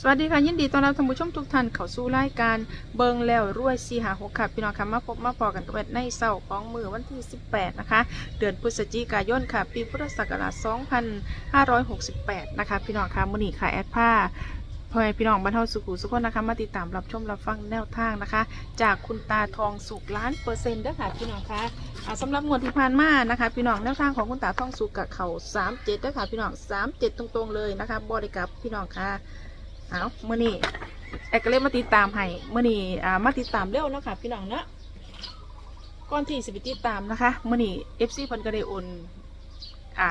สวัสดีค่ะยินดีต้อนรับท่านผู้ชมทุกท่านเข้าสู่รายการเบิงแล้วรวยสีหาหกค่ะพี่น้องค่ะมาพบมาพอกันกับในเสาร์ของมือวันที่ 18 นะคะ เดือนพฤศจิกายนค่ะ ปีพุทธศักราช 2568 นะคะ พี่น้องค่ะมือนี้ค่ะแอดผ้าพ่อแม่พี่น้องบรรเทาสุขุสุขคนนะคะมาติดตามรับชมรับฟังแนวทางนะคะ จากคุณตาทองสุกล้านเปอร์เซ็นต์ด้อค่ะพี่น้องค่ะอ่าสำหรับงวดที่ผ่านมานะคะ พี่น้องแนวทางของคุณตาทองสุกกับเขา37เด้อค่ะพี่น้อง37 ตรงๆเลยนะคะบริกับพี่น้องค่ะ เอาเมื่อนี้แอกก็เลยมาติดตามให้เมื่อนี้อ่ามาติดตามเร็วนะค่ะ พี่น้องเนาะก่อนที่สิไปติดตามนะคะเมื่อนี้เอฟซีเพิ่นก็ได้โอนอ่า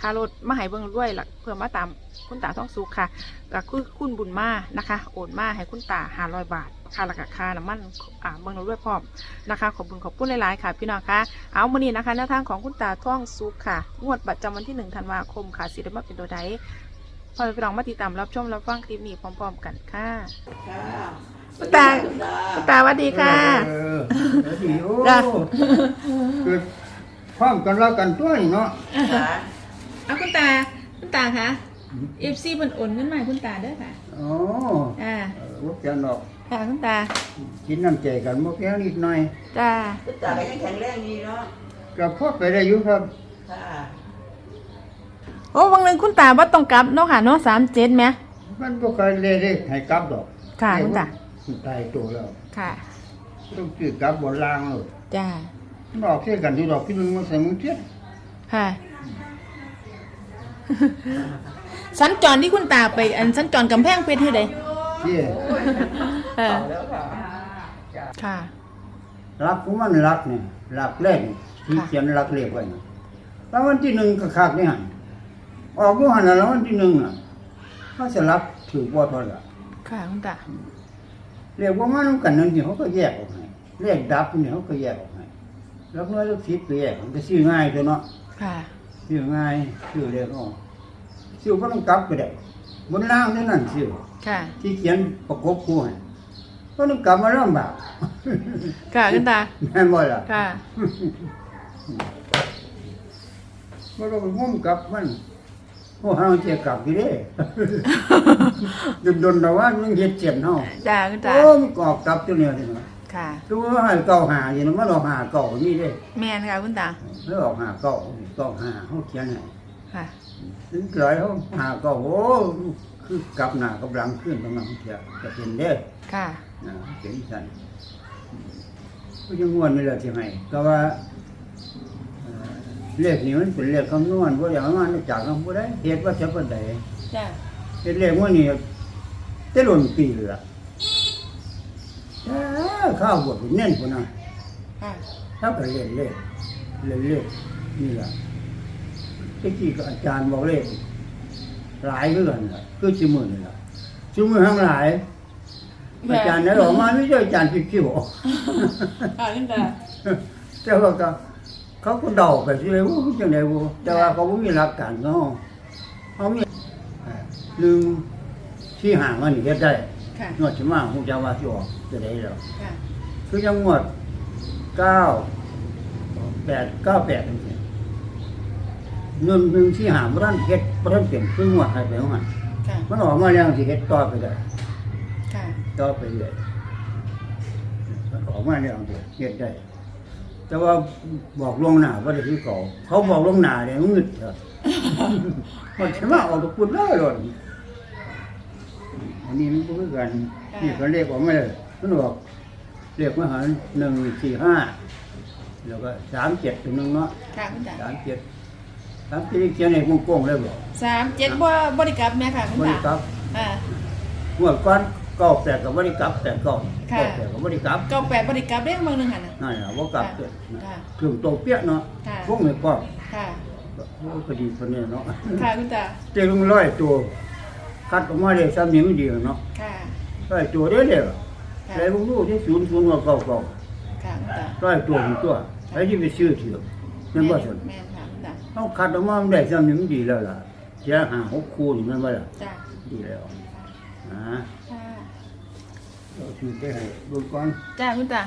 ค่ารถมาให้เบิ่งด้วยล่ะเพื่อมาตามคุณตาท้องสุขค่ะก็คือคุณบุญมานะคะ โอนมาให้คุณตาห้าร้อยบาทค่าละกค่าน้ำมันอ่าเบิ่งด้วยพร้อมนะคะ ขอบคุณขอบคุณหลายๆค่ะ พี่น้องคะเอามื่อนี้นะคะแนวทางของคุณตาท้องสุขค่ะ งวดประจำวันที่หนึ่งธันวาคมค่ะสิได้มาเป็นตัวใด พอไปลองมาติดตามรับชมรับฟังคลิปนี้พร้อมๆกันค่ะค่ะคุณตาคุณตาสวัสดีค่ะเออเดี๋ยวสิโอ้จ้ะเกิดพร้อมกันแล้วกันตัวนี่เนาะค่ะเอาคุณตาคุณตาคะเอฟซีมันโอนเงินมาให้คุณตาเด้อค่ะอ๋ออ่าเออว่าเพียงดอกค่ะคุณตากินน้ำใจกันบ่เพียงนิดหน่อยจ้าคุณตาก็ยังแข็งแรงดีเนาะก็พอไปได้อยู่ครับค่ะ โอ้วังหนึ่งคุณตาว่าต้องกลับเนาะค่ะเนาะสามเจ็ดไหมมันบ่เคยเลยเด้ให้กลับดอกค่ะคุณตาตายตัวแล้วค่ะต้องซื้อกลับบนรางเลยจ้ามันออกเสียกันที่ดอกที่มึงมาใส่มึงเทียค่ะสัญจรที่คุณตาไป อันสัญจรกำแพงเพชรที่ใดเที่ยเออแล้วค่ะค่ะรักของมันรักนี่รักแรกนี่ที่ค่ะเขียนรักเลขไว้นี่แล้ววันที่หนึ่งก็คักนี่หั่น ออกอยู่หั่นน่ะแล้ววันที่หนึ่งน่ะเขาจะรับถือบ่เท่าไหร่ค่ะคุณตาเรียกว่ามาน้ำกันนั่นนี่เขาก็แยกออกให้เรียกดับนี่เขาก็แยกออกให้แล้วน้อยลูกศิษย์ก็แยกมันก็ซื้อง่ายตัวเนาะค่ะซื้อง่ายซื้อเรียกออกซื้อบ่ต้องกลับก็ได้บนล่างเท่านั้นซื้อค่ะ ที่เขียนประกบคู่ให้บ่ต้องกลับมาลำบากค่ะคุณตาแม่นบ่ล่ะค่ะบ่ต้องไปงมกลับมัน โอ้เฮาเสียกลับอยู่เด้ ดนๆแต่ว่ามันเฮ็ดเจ็บเฮาจ้าคุณตาโอ้มันกออกกลับตัวเนี่ยนี่เนาะค่ะ ตัวให้เก่าหาอยู่นะมันออกหาเก่านี่เด้แมนค่ะคุณตาแล้วออกหาเก่าเก่าหาเขาเขียนให้ค่ะถึงเลยเขาหาเก่าโอ้คือกลับหน้ากลับหลังขึ้นตรงนั้นเถียจะเป็นเด้อค่ะนะเป็นสันก็ยังงวนนี่แหละที่ให้ก็ว่าเอ่อ เลขนี้มันเป็นเลขคำนวณว่าอย่างนั้นจากคำพูดได้เหตุว่าจะเป็นใดจ้าเหตุเลขว่านี่จะหล่นปีเลยล่ะเอ้อข้าวบดเน้นคนน่ะค่ะถ้าก็เล่นเลขเล่นเลขนี่แหละที่กี้ก็อาจารย์บอกเลขหลายเรื่องน่ะคือชิมือนี่แหละชิมือทั้งหลายอาจารย์ไหนออกมาไม่ใช่อาจารย์คิวค่ะคุณตาๆแต่ว่าก็ เขาก็เดาไปสิเลยว่าจังได wo แต่ว่าเขาบ่มีหลักการเนาะเขามีเอ่อหนึ่งที่ห่างมันนี่เฮ็ดได้ค่ะ งวดสิมาฮู้จักว่าสิออกจะได้แล้วค่ะ คือยังงวดเก้าแปดเก้าแปดจังซี่เงินหนึ่งที่หาบ่ทันเฮ็ดบ่ทันเป็นคืองวดให้ไปของมันค่ะ มันออกมาแล้วสิเฮ็ดต่อไปได้ค่ะ ต่อไปเรื่อยมันออกมาแล้วสิเฮ็ดได้ แต่ว่าบอกล่วงหน้าบ่ได้คือเก่าเขาบอกล่วงหน้าเนี่ยมันงึดเถอะมันสิมาเอาตะปุ่นเลยหล่นอันนี้มันบ่คือกันนี่ก็เลขออกมาเลยมันบอกเลขมาหาร145แล้วก็37ตัวหนึงเนาะค่ะคุณตาสามเจ็ดสามเจ็ดเขียนให้โกงๆเลยบอกสามเจ็ดบ่บริกรรมแม่ค่ะคุณบตาริกรับอ่าเมื่อก่อน เก้าแปดกับบริกรับแปดเก้าค่ะ เก้าแปดกับบริกรับเก้าแปดบริกรรมเรียกบางหนึ่งหันน่ะ นั่นแหละว่ากลับเกิดนะค่ะเครื่องโตเปียกเนาะค่ะ พวกไม่พร้อมค่ะ โอ้ก็ดีคนนี้เนาะค่ะคุณตาเจ้าลุงร้อยตัวคัดออกมาเลยซ้ำนี้มันดีเนาะค่ะ ร้อยตัวเด้อเด้อค่ะ แล้วลุงรู้ที่ศูนย์ศูนย์ว่าเก้าเก้าค่ะคุณตาร้อยตัวถึงตัวไอ้ที่ไปซื้อเถือะนั่นว่าสนแม่นค่ะคุณตาต้องคัดออกมามันได้ซ้ำนี้มันดีแล้วล่ะเจ้าหาหกคูนี่มันว่าล่ะจ้าดีแล้วนะ ค่ะ เอาสูตไปให้ดูก่อนจ้คุณตา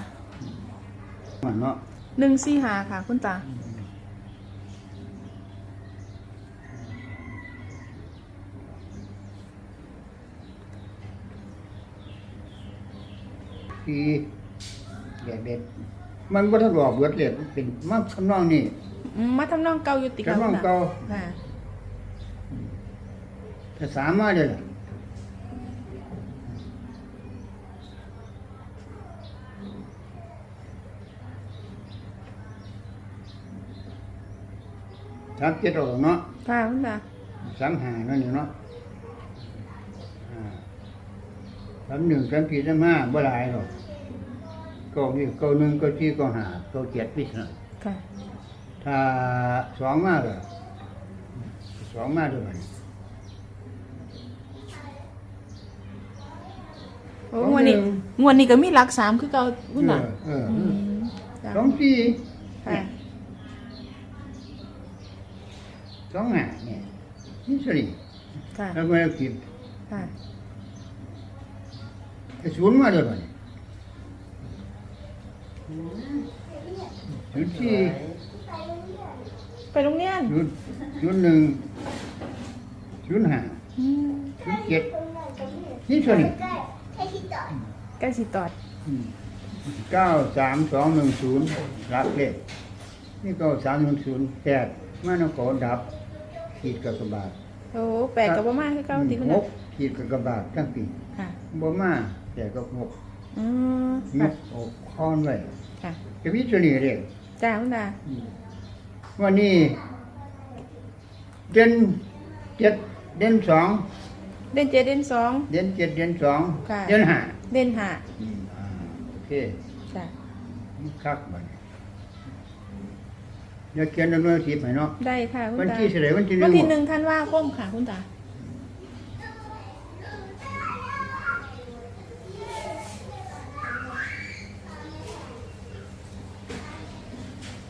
มันเนาะหนึ่งสี่หาค่ะ คุณตาทีเด็ดเด็ดมันว่าถ้อกเบือดเด็ดเป็นมาทำนองนี่มาทำนองเกาอยู่ติดกันทำนองเกาค่ะแต่สามมาเลยล่ะ สามเจ็ดออกเนาะค่ะคุณตาสามหานั่นอยู่เนาะอ่าสามหนึ่งสามสี่สามห้าบ่หลายหรอกเก้านี่เก้าหนึ่งเก้าสี่เก้าห้าเก้าเจ็ดพิษนะค่ะถ้าสองมากเลยสองมากด้วยโอ้งวดนี้งวดนี้ก็มีหลักสามคือเก่าคุณตาเอออืเออมจ้ะสองสี่ค่ะ สองห้าเนี่ยนี่สิค่ะแล้วไม่ได้คิดค่ะแต่ศูนย์มาด้วยมันศูนย์สี่ไปโรงเรียนศูนย์ศูนย์หนึ่งศูนย์ห้าอืมศูนย์เจ็ดนี่สิใกล้สิตอดเก้าสามสองหนึ่งศูนย์รับเลขนี่เก้าสามหนึ่งศูนย์แปดมานขอดับ ขีดกับกระบาดโอ้แปลกกับบ่มากคือเก่าติคุณหตากขีดกับกระบาดทั้งปีค่ะ บ่มาแต่ก็หกอืมยค่ะกอกค้อนไว้ค่ะจะวิจารณ์เรียกจ้าคุณตาวันนี้เด่นเจ็ดเด่นสองเด่นเจ็ดเด่นสอง เด่นเจ็ดเด่นสองค่ะ เด่นห้าเด่นห้าอืมอ่าโอเคจ้ะนี่คักบัดนี้ เดี๋ยวเขียนจำนวนสิบให้เนาะได้ค่ะคุณวันตาที่เท่าไหร่วันที่หวันนึ่งที่หนึ่งธันวาคมค่ะคุณตา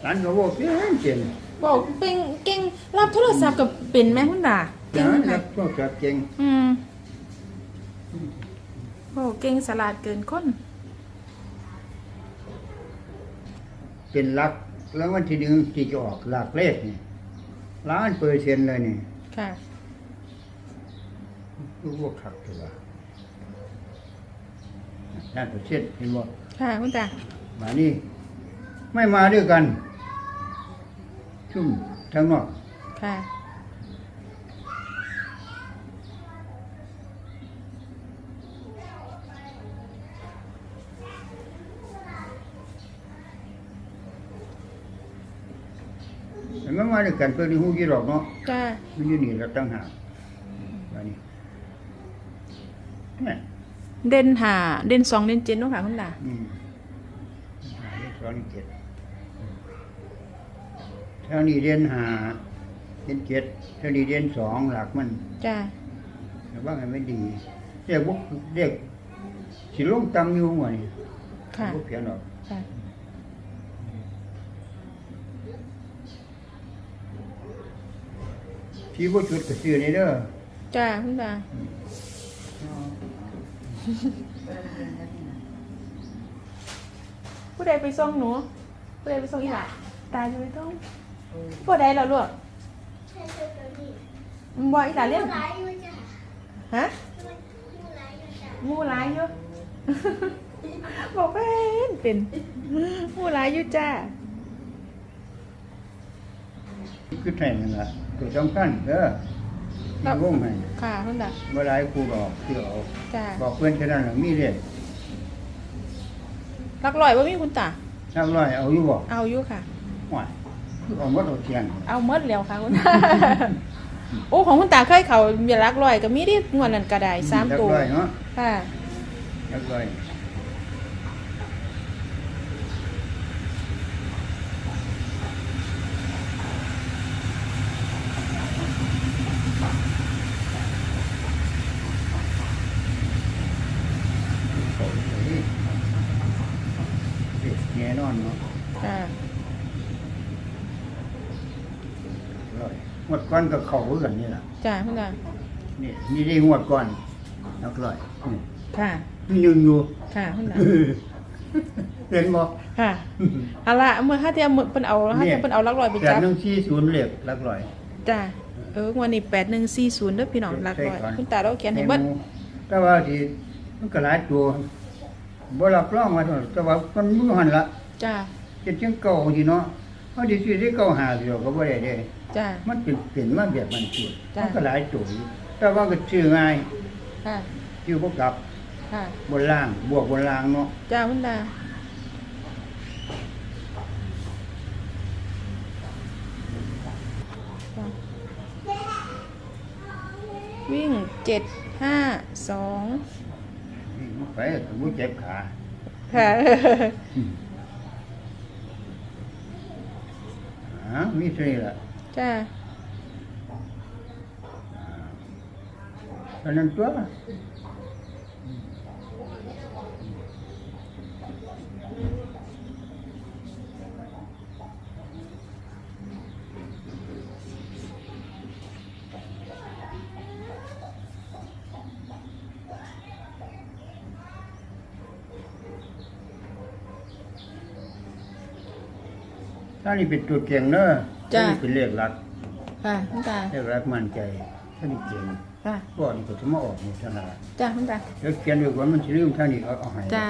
หลานก็บอกเปลี่ยนเปลี่ยนบอกเป็นเก่งรับโทรศัพท์กับเป็นไหมคุณตาเก่งนะไหมรับโทรศัพท์เก่งอืมโอ้เก่งสลาดเกินคนเป็นหลัก แล้ววันที่หนึ่งที่จะออกหลักเลขนี่ล้านเปอร์เซ็นต์เลยนี่ค่ะ รู้ว่าขักตัวล้านเปอร์เซ็นต์เห็นบ่ค่ะคุณตามานี่ไม่มาด้วยกัน ชุ่มทางนอกค่ะ ม่มาด้วยกันเพื่อที่หูยี่หรอกเนาะจ้ามันอยู่นี่เราตั้งหากมานี่แม่เด่นหาเด่นสองเด่นเจ็ดเนาะค่ะคุณตาอืมหาเลขสองเลขเจ็ดเท่านี้เรียนหาเรียนเจ็ดเท่านี้เรียนสองหลักมันจ้าแต่ว่าไงไม่ดีเรียกพวกเรียกสิลงตำอยู่หน่อยค่ะพวกเพียนหรอก ค่ะ ที่ พวกจุดกระสือนี่เด้อจ้าคุณตาผู้ใดไปส่งหนู ผู้ใดไปส่งอีหล่ะตาจะไปต้องผู้ใดล่ะลูกบ่อีหล่ะเรียนฮะหมูหลายอยู่บอกเป็นเป็นหมูหลายอยู่จ้า คือแท่นั่นล่ะตัวสำคัญเด้อที่วงให้ค่ะคุณตาเมื่อไรครูบอกที่เอาจ้าบอกเพื่อนแค่นั้นล่ะมีเรียนรักลอยว่ามีคุณตานักร้อยเอาอยู่บ่เอาอยู่ค่ะห่วยคือเอาหมดเอาเทียนเอาหมดแล้วค่ะคุณตาโอ้ของคุณตาเคยเขามีรักลอยก็มีดิงวดนั้นก็ได้สามนักตัวร้อยเนาะค่ะนักร้อยเขาเลยเด็กแน่นอนเนาะ ค่ะ ร้อยงวด ก้อนกับเขาคือกันนี่ล่ะจ้าคุณตานี่นี่ได้งวดก่อนนักร้อยนี่ค่ะมีหนึ่งอยู่ ค่ะคุณตาเห็นบ่ค่ะเอาละเมื่อห้าเทียมเพิ่นเอาห้าเทียมเพิ่นเอารักลอยไปแปดจับหนึ่งสี่ศูนย์เหล็กลักร้อยจ้าเอองวันนี้แปดหนึ่งสี่ศูนย์เด้อพี่น้องรักลอยใช่ก่อนคุณตาเราเขียนให้เบิดแต่ว่าที่มันก็หลายตัวบ่รับรองว่าเท่านั้นแต่ว่ามันมือหันละจ้า เจ็ดจังเก่าสิเนาะเฮาสิซื้อได้เก่าหาเดียวก็บ่ได้เด้ จ้ามันเป็นเป็นมาแบบมันสิจ้ะ มันก็หลายตัวอยู่แต่ว่าก็ชื่อง่ายค่ะชื่อบ่กลับค่ะบนล่าง บวกบนล่างเนาะจ้าคุณตาวิ่งเจ็ดห้าสองนี่มันไปก็บ่เจ็บขาค่ะอ่ามีเท่านี้ล่ะ จ้าเท่านั้นตัว ถ้านี่เป็นตัวเก่งเนอะจ้ะถ้านี่เป็นเลขหลักค่ะคุณตาเลขหลักมั่นใจถ้านี่เก่งค่ะก่อนนี่ก็จะมาออกนี่เท่านั้นล่ะจ้าคุณตาแล้วเขียนด้วยว่ามันสิลืมเท่านี้ก็เอาให้จ้า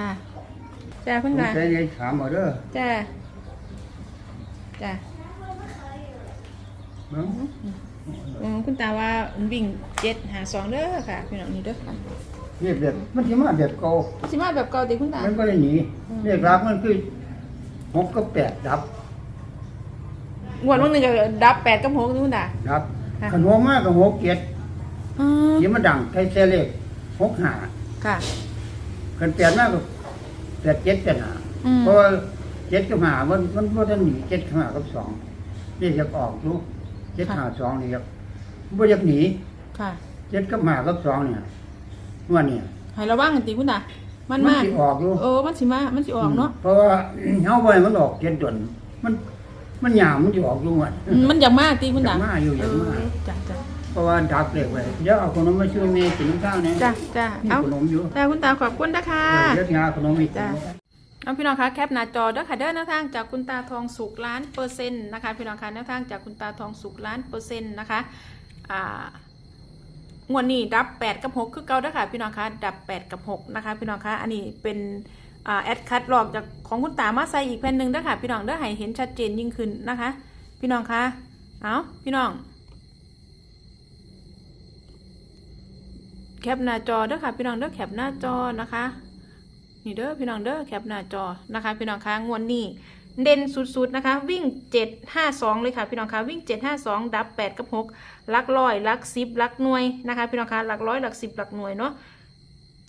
จ้าผคุณมตาใช้ได้ถามเอาเด้อจ้าจ้าเนาะอืมคุณตาว่าวิ่งเจ็ดหาสองเด้อค่ะพี่น้องนี่เด้อค่ะเรียบแบบมันสิมาแบบเก่าสิมาแบบเก่าติคุณตา มันก็ได้หนีอืม เลขหลักมันคือหกกับแปดดับ งวดวันหนึ่งก็ดับแปดกับหกนี่คุณตาดับค่ะขันหัวมากกับหกเจ็ดอืมที่มันดังใช้เซเลขหกหาค่ะ ขันแปดมากกับแปดเจ็ดแปดหาอืม เพราะว่าเจ็ดกับหามันมันว่าท่านหนีเจ็ดกับหากับสองนี่อยากออกดูเจ็ดหาสองนี่อยากบ่อยากหนีค่ะ เจ็ดกับหากับสองเนี่ยว่าเนี่ย ให้ระวังกันติคุณตามันมันมาสิออกอยู่ เออมันสิมา มันสิออกเนาะ เพราะว่า เฮาบ่ให้มันออกเจ็ดดนมัน มันหยามมันสิออกอยู่หมดอืมมันอยากมาติคุณตาอยากมาอยู่อยากมาเจ้าจ้าเพราะว่าดักเด็กไว้เดี๋ยวเอาขนมมาช่วยแม่กินข้าวเนี่ยจ้าจ้ามีเอาขนมอยู่จ้าคุณตาขอบคุณนะคะเดี๋ยวจะหาขนมอีกจ้ะ เอาพี่น้องคะแคปหน้าจอเด้อค่ะเด้อแนวทางจากคุณตาทองสุกล้านเปอร์เซ็นต์นะคะพี่น้องคะแนวทางจากคุณตาทองสุกล้านเปอร์เซ็นต์นะคะอ่างวดนี้ดับ 8 กับ 6 คือเก่าเด้อค่ะพี่น้องคะดับ 8 กับ 6 นะคะพี่น้องคะอันนี้เป็นอ่า แอดคัดหลอกจากของคุณตามาใส่อีกแผ่นหนึ่งด้ค่ะ พี่น้องเด้อให้เห็นชัดเจนยิ่งขึ้นนะคะ พี่น้องคะเอาพี่น้อง แคปหน้าจอเด้อค่ะ พี่น้องเด้อแคปหน้าจอนะคะนี่เด้อพี่น้องเด้อแคปหน้าจอนะคะ พี่น้องคะงวดนี้เด่นสุดๆนะคะ วิ่ง 7 5 2 เลยค่ะพี่น้องคะวิ่ง 7 5 2 ดับ 8 กับ6ลักร้อยลักสิบลักหน่วยนะคะ พี่น้องคะลักร้อยลักสิบลักหน่วยเนาะ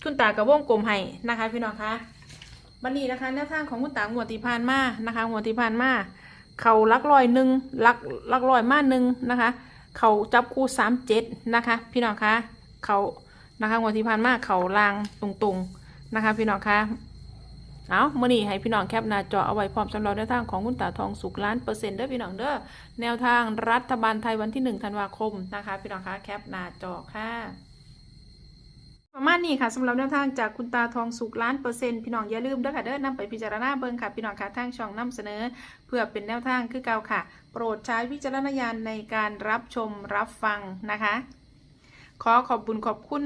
คุณตากับวงกลมให้นะคะ พี่น้องคะ บันนี้นะคะแนวทางของคุณตางวดที่ผ่านมานะคะงวดที่ผ่านมาเขาลักร้อยหนึ่งลักลักร้อยมาหนึ่งนะคะ เขาจับคู่สามเจ็ดนะคะ พี่น้องคะเขานะคะงวดที่ผ่านมาเขาลางตรงๆนะคะ พี่น้องคะเอาเมื่อนี้ให้พี่น้องแคปหน้าจอเอาไว้พร้อมสำหรับแนวทางของคุณตาทองสุกล้านเปอร์เซ็นต์เด้อพี่น้องเด้อแนวทางรัฐบาลไทยวันที่หนึ่งธันวาคมนะคะ พี่น้องคะแคปหน้าจอค่ะ ประมาณนี้ค่ะสำหรับแนวทางจากคุณตาทองสุกล้านเปอร์เซ็นต์พี่น้องอย่าลืมเด้อค่ะเด้อนำไปพิจารณาเบิ่งค่ะพี่น้องค่ะทางช่องนำเสนอ เพื่อเป็นแนวทางคือเก่าค่ะ โปรดใช้วิจารณญาณในการรับชมรับฟังนะคะ ขอขอบบุญขอบคุณ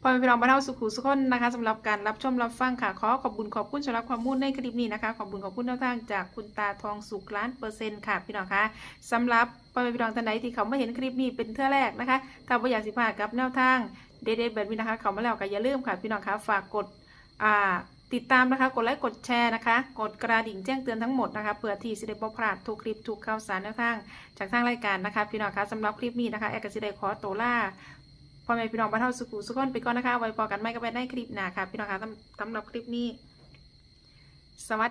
พ่อแม่พี่น้องบ้านเฮาสุขุสุขคนนะคะสำหรับการรับชมรับฟังค่ะ ขอขอบบุญขอบคุณสำหรับความมุ่นในคลิปนี้นะคะขอบบุญขอบคุณแนวทางจากคุณตาทองสุกล้านเปอร์เซ็นต์ค่ะพี่น้องคะสำหรับพ่อแม่พี่น้องท่านใดที่เขาไม่เห็นคลิปนี้เป็นเทื่อแรกนะคะถ้าไม่อยากสิพลาดกับแนวทาง เด็ดๆแบบนี้นะคะเขามาแล้วก็อย่าลืมค่ะ พี่น้องคะฝากกดอ่าติดตามนะคะ กดไลค์กดแชร์นะคะ กดกระดิ่งแจ้งเตือนทั้งหมดนะคะเพื่อที่จะได้บพลาดทุกคลิปทุกข่าวสารแนวทางจากทางรายการนะคะ พี่น้องคะสำหรับคลิปนี้นะคะแอกกสิได้ขอตัวล่าพ่อแม่พี่น้องบ้านเฮาสุขุสุขคนไปก่อนนะคะ ไว้พอกันไม่ก็ไปได้คลิปหน้าค่ะ พี่น้องคะสำหรับคลิปนี้ สวัสดี